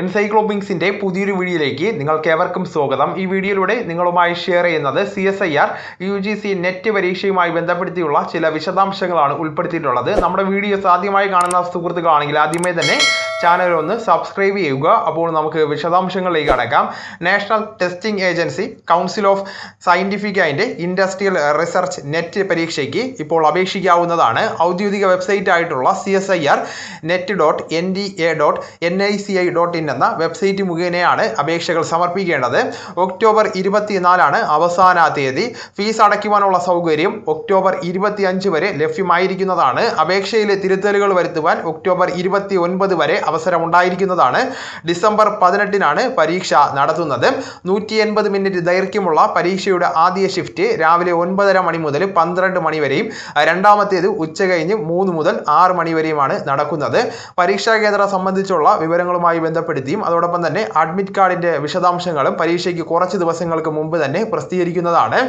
എൻസൈക്ലോബിങ്സിന്റെ പുതിയൊരു വീഡിയോയിലേക്ക് നിങ്ങൾക്ക് ഏവർക്കും സ്വാഗതം. ഈ വീഡിയോയിലൂടെ നിങ്ങളുമായി ഷെയർ ചെയ്യുന്നത് C S I R U G C NET പരീക്ഷയുമായി ബന്ധപ്പെടുത്തിയുള്ള ചില വിശദാംശങ്ങളാണ് ഉൾപ്പെടുത്തിയിട്ടുള്ളത്. നമ്മുടെ വീഡിയോസ് ആദ്യമായി കാണുന്ന സുഹൃത്തുക്കളാണെങ്കിൽ ആദ്യമേ തന്നെ ചാനൽ ഒന്ന് സബ്സ്ക്രൈബ് ചെയ്യുക. അപ്പോൾ നമുക്ക് വിശദാംശങ്ങളിലേക്ക് കടക്കാം. National testing agency council of scientific and industrial research NET പരീക്ഷയ്ക്ക് ഇപ്പോൾ അപേക്ഷിക്കാവുന്നതാണ്. ഔദ്യോഗിക വെബ്സൈറ്റ് ആയിട്ടുള്ള C S I R NET dot N D A dot N I C I dot in എന്ന വെബ്സൈറ്റ് മുഖേനയാണ് അപേക്ഷകൾ സമർപ്പിക്കേണ്ടത്. ഒക്ടോബർ ഇരുപത്തിനാലാണ് അവസാന തീയതി. ഫീസ് അടയ്ക്കുവാനുള്ള സൗകര്യം ഒക്ടോബർ ഇരുപത്തിയഞ്ച് വരെ ലഭ്യമായിരിക്കുന്നതാണ്. അപേക്ഷയിലെ തിരുത്തലുകൾ വരുത്തുവാൻ ഒക്ടോബർ ഇരുപത്തി ഒൻപത് വരെ അവസരമുണ്ടായിരിക്കുന്നതാണ്. ഡിസംബർ പതിനെട്ടിനാണ് പരീക്ഷ നടത്തുന്നത്. നൂറ്റി എൺപത് മിനിറ്റ് ദൈർഘ്യമുള്ള പരീക്ഷയുടെ ആദ്യ ഷിഫ്റ്റ് രാവിലെ ഒൻപതര മണി മുതൽ പന്ത്രണ്ട് മണി വരെയും രണ്ടാമത്തേത് ഉച്ച കഴിഞ്ഞ് മൂന്ന് മുതൽ ആറ് മണി വരെയുമാണ് നടക്കുന്നത്. പരീക്ഷാ കേന്ദ്രം സംബന്ധിച്ചുള്ള വിവരങ്ങളുമായി ബന്ധപ്പെടുത്തിയും അതോടൊപ്പം തന്നെ അഡ്മിറ്റ് കാർഡിന്റെ വിശദാംശങ്ങളും പരീക്ഷയ്ക്ക് കുറച്ച് ദിവസങ്ങൾക്ക് മുമ്പ് തന്നെ പ്രസിദ്ധീകരിക്കുന്നതാണ്.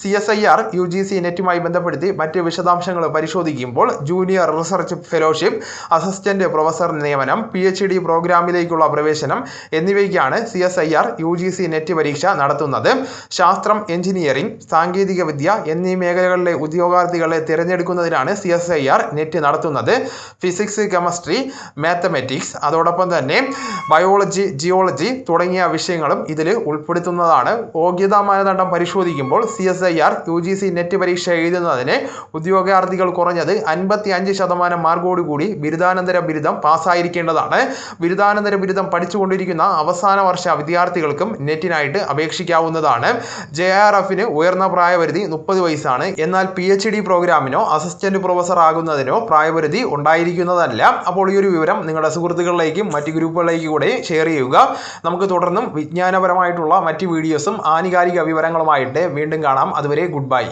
C S I R U G C നെറ്റുമായി ബന്ധപ്പെടുത്തി മറ്റ് വിശദാംശങ്ങൾ പരിശോധിക്കുമ്പോൾ junior research fellowship assistant professor നിയമനം പി എച്ച് ഡി പ്രോഗ്രാമിലേക്കുള്ള പ്രവേശനം എന്നിവയ്ക്കാണ് C S I R U G C NET പരീക്ഷ നടത്തുന്നത്. ശാസ്ത്രം എഞ്ചിനീയറിംഗ് സാങ്കേതിക വിദ്യ എന്നീ മേഖലകളിലെ ഉദ്യോഗാർത്ഥികളെ തിരഞ്ഞെടുക്കുന്നതിനാണ് C S I R NET നടത്തുന്നത്. ഫിസിക്സ് കെമിസ്ട്രി മാത്തമെറ്റിക്സ് അതോടൊപ്പം തന്നെ ബയോളജി ജിയോളജി തുടങ്ങിയ വിഷയങ്ങളും ഇതിൽ ഉൾപ്പെടുത്തുന്നതാണ്. യോഗ്യതാ മാനദണ്ഡം പരിശോധിക്കുമ്പോൾ C S I R U G C NET പരീക്ഷ എഴുതുന്നതിന് ഉദ്യോഗാർത്ഥികൾ കുറഞ്ഞത് അൻപത്തി അഞ്ച് ശതമാനം മാർക്കോടുകൂടി ബിരുദാനന്തര ബിരുദം പാസ്സായിരിക്കേണ്ടതാണ് ബിരുദാനന്തര ബിരുദം പഠിച്ചുകൊണ്ടിരിക്കുന്ന അവസാന വർഷ വിദ്യാർത്ഥികൾക്കും നെറ്റിനായിട്ട് അപേക്ഷിക്കാവുന്നതാണ്. ജെ ആർ എഫിന് ഉയർന്ന പ്രായപരിധി മുപ്പത് വയസ്സാണ്. എന്നാൽ പി എച്ച് ഡി പ്രോഗ്രാമിനോ അസിസ്റ്റന്റ് പ്രൊഫസർ ആകുന്നതിനോ പ്രായപരിധി ഉണ്ടായിരിക്കുന്നതല്ല. അപ്പോൾ ഈ ഒരു വിവരം നിങ്ങളുടെ സുഹൃത്തുക്കളിലേക്കും മറ്റ് ഗ്രൂപ്പുകളിലേക്കും കൂടെ ഷെയർ ചെയ്യുക. നമുക്ക് തുടർന്നും വിജ്ഞാനപരമായിട്ടുള്ള മറ്റ് വീഡിയോസും ആനുകാലിക വിവരങ്ങളുമായിട്ട് വീണ്ടും കാണാം. അതുവരെ ഗുഡ് ബൈ